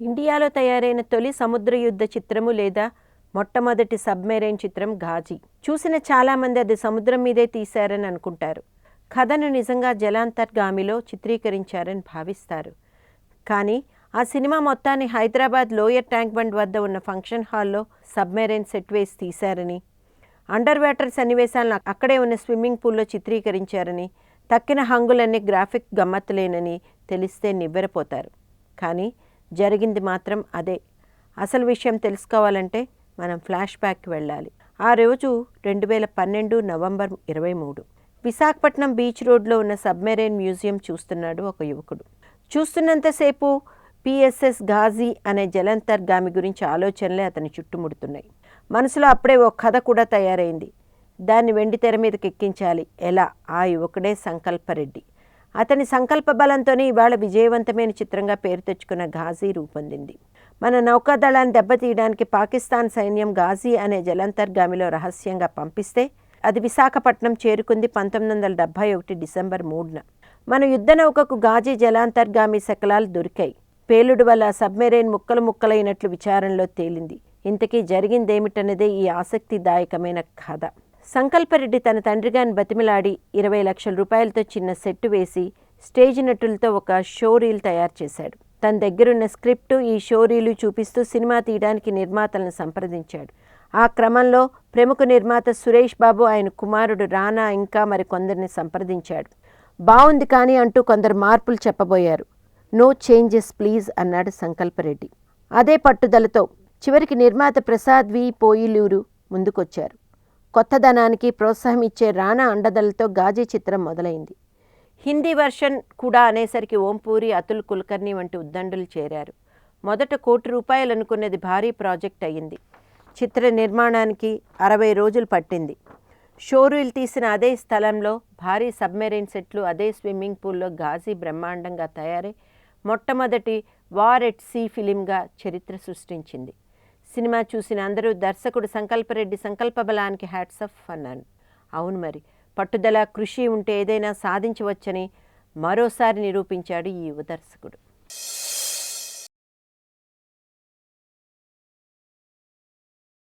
ఇండియాలో తయారైన తొలి సముద్ర యుద్ధ చిత్రము లేదా మొట్టమొదటి సబ్మెరైన్ చిత్రం ఘాజీ. చూసిన చాలామంది అది సముద్రం మీదే తీశారని అనుకుంటారు. కథను నిజంగా జలాంతర్గామిలో చిత్రీకరించారని భావిస్తారు. కానీ ఆ సినిమా మొత్తాన్ని హైదరాబాద్ లోయర్ ట్యాంక్ బండ్ వద్ద ఉన్న ఫంక్షన్ హాల్లో సబ్మెరైన్ సెట్ వేసి తీశారని అండర్ వాటర్ సన్నివేశాలను అక్కడే ఉన్న స్విమ్మింగ్ పూల్లో చిత్రీకరించారని తక్కిన హంగులన్నీ గ్రాఫిక్ గమ్మత్తులేనని తెలిస్తే నివ్వెరపోతారు. కానీ జరిగింది మాత్రం అదే. అసలు విషయం తెలుసుకోవాలంటే మనం ఫ్లాష్ బ్యాక్కి వెళ్ళాలి. ఆ రోజు రెండు వేల పన్నెండు నవంబర్ ఇరవై మూడు. విశాఖపట్నం బీచ్ రోడ్లో ఉన్న సబ్మెరైన్ మ్యూజియం చూస్తున్నాడు ఒక యువకుడు. చూస్తున్నంతసేపు పిఎస్ఎస్ ఘాజీ అనే జలంతర్గామి గురించి ఆలోచనలే అతని చుట్టుముడుతున్నాయి. మనసులో అప్పుడే ఓ కథ కూడా తయారైంది. దాన్ని వెండి తెర మీదకి ఎక్కించాలి. ఎలా? ఆ యువకుడే సంకల్పరెడ్డి. అతని సంకల్ప బలంతోనే ఇవాళ విజయవంతమైన చిత్రంగా పేరు తెచ్చుకున్న ఘాజీ రూపొందింది. మన నౌకాదళాన్ని దెబ్బతీయడానికి పాకిస్తాన్ సైన్యం ఘాజీ అనే జలంతర్గామిలో రహస్యంగా పంపిస్తే అది విశాఖపట్నం చేరుకుంది పంతొమ్మిది వందల డెబ్భై ఒకటి డిసెంబర్ మూడున. మన యుద్ధ నౌకకు ఘాజీ జలాంతర్గామి శకలాలు దొరికాయి. పేలుడు వల్ల సబ్మెరైన్ ముక్కలు ముక్కలైనట్లు విచారణలో తేలింది. ఇంతకీ జరిగిందేమిటన్నదే ఈ ఆసక్తిదాయకమైన కథ. సంకల్పరెడ్డి తన తండ్రిగాని బతిమిలాడి ఇరవై లక్షల రూపాయలతో చిన్న సెట్టు వేసి స్టేజ్ నటులతో ఒక షో రీల్ తయారు చేశాడు. తన దగ్గరున్న స్క్రిప్ట్ ఈ షో రీలు చూపిస్తూ సినిమా తీయడానికి నిర్మాతలను సంప్రదించాడు. ఆ క్రమంలో ప్రముఖ నిర్మాత సురేష్ బాబు ఆయన కుమారుడు రానా ఇంకా మరికొందరిని సంప్రదించాడు. బాగుంది కానీ అంటూ కొందరు మార్పులు చెప్పబోయారు. నో చేంజెస్ ప్లీజ్ అన్నాడు సంకల్పరెడ్డి. అదే పట్టుదలతో చివరికి నిర్మాత ప్రసాద్ వి పోయిలూరు ముందుకొచ్చారు. కొత్తదనానికి ప్రోత్సాహం ఇచ్చే రానా అండదలతో గాజీ చిత్రం మొదలైంది. హిందీ వర్షన్ కూడా అనేసరికి ఓంపూరి అతుల్ కుల్కర్ణి వంటి ఉద్దండులు చేరారు. మొదట కోటి రూపాయలు అనుకున్నది భారీ ప్రాజెక్ట్ అయ్యింది. చిత్ర నిర్మాణానికి అరవై రోజులు పట్టింది. షోరీలు తీసిన అదే స్థలంలో భారీ సబ్మెరైన్ సెట్లు అదే స్విమ్మింగ్ పూల్లో గాజీ బ్రహ్మాండంగా తయారై మొట్టమొదటి వార్ ఎట్ సీ ఫిలింగా చరిత్ర సృష్టించింది. సినిమా చూసిన అందరూ దర్శకుడు సంకల్పరెడ్డి సంకల్ప బలానికి హ్యాట్స్ ఆఫ్ అన్నాను అవును మరి పట్టుదల కృషి ఉంటే ఏదైనా సాధించవచ్చని మరోసారి నిరూపించాడు ఈ యువ దర్శకుడు.